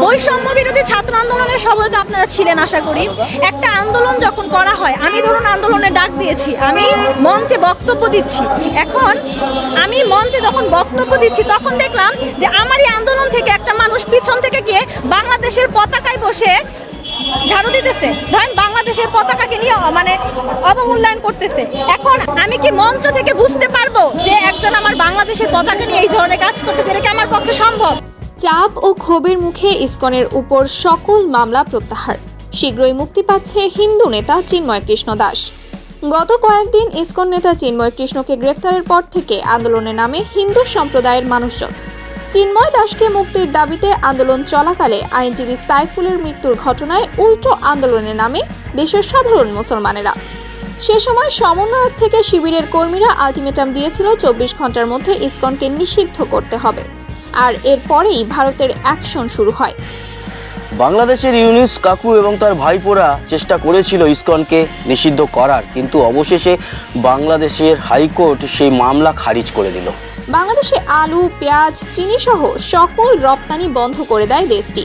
বৈষম্য বিরোধী ছাত্র আন্দোলনের সবাই তো আপনারা ছিলেন, আশা করি। একটা আন্দোলন যখন করা হয়, আমি ধরুন আন্দোলনে ডাক দিয়েছি, আমি মঞ্চে বক্তব্য দিচ্ছি। এখন আমি মঞ্চে যখন বক্তব্য দিচ্ছি, তখন দেখলাম যে আমারই আন্দোলন থেকে একটা মানুষ পিছন থেকে গিয়ে বাংলাদেশের পতাকায় বসে ঝাড়ু দিতেছে। ধরেন বাংলাদেশের পতাকাকে নিয়ে মানে অবমূল্যায়ন করতেছে। এখন আমি কি মঞ্চ থেকে বুঝতে পারব যে একজন আমার বাংলাদেশের পতাকা নিয়ে এই ধরনের কাজ করতেছে? এটা কি আমার পক্ষে সম্ভব? চাপ ও ক্ষোভের মুখে ইসকনের উপর সকল মামলা প্রত্যাহার। শীঘ্রই মুক্তি পাচ্ছে হিন্দু নেতা চিন্ময় কৃষ্ণ দাস। গত কয়েকদিন ইসকন নেতা চিন্ময় কৃষ্ণকে গ্রেফতারের পর থেকে আন্দোলনে নামে হিন্দু সম্প্রদায়ের মানুষজন। চিন্ময় দাসকে মুক্তির দাবিতে আন্দোলন চলাকালে আইনজীবী সাইফুলের মৃত্যুর ঘটনায় উল্টো আন্দোলনে নামে দেশের সাধারণ মুসলমানেরা। সে সময় সমন্বয়ক থেকে শিবিরের কর্মীরা আলটিমেটাম দিয়েছিল চব্বিশ ঘণ্টার মধ্যে ইসকনকে নিষিদ্ধ করতে হবে। আর এরপরেই ভারতের অ্যাকশন শুরু হয়। বাংলাদেশের ইউনিস কাকু এবং তার ভাইপোরা চেষ্টা করেছিল ইসকনকে নিষিদ্ধ করার কিন্তু অবশেষে বাংলাদেশের হাইকোর্ট সেই মামলা খারিজ করে দিল। বাংলাদেশে আলু পেঁয়াজ চিনি সহ সকল রপ্তানি বন্ধ করে দেয় দেশটি।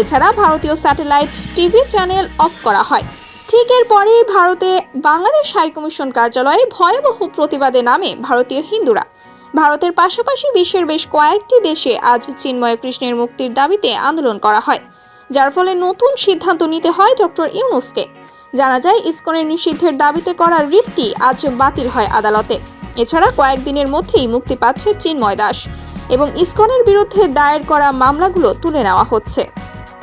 এছাড়া ভারতীয় স্যাটেলাইট টিভি চ্যানেল অফ করা হয়। ঠিক এরপরেই ভারতে বাংলাদেশ হাইকমিশন কার্যালয়ে ভয়াবহ প্রতিবাদে নামে ভারতীয় হিন্দুরা। ভারতের পাশাপাশি বিশ্বের বেশ কয়েকটি দেশে আজ চিন্ময় কৃষ্ণের মুক্তির দাবিতে আন্দোলন করা হয়, যার ফলে নতুন সিদ্ধান্ত নিতে হয় ডক্টর ইউনুসকে। জানা যায়, ইসকনের নিষিদ্ধের দাবিতে করা রিটটি আজ বাতিল হয় আদালতে। এছাড়া কয়েকদিনের মধ্যেই মুক্তি পাচ্ছে চিন্ময় দাস এবং ইসকনের বিরুদ্ধে দায়ের করা মামলাগুলো তুলে নেওয়া হচ্ছে।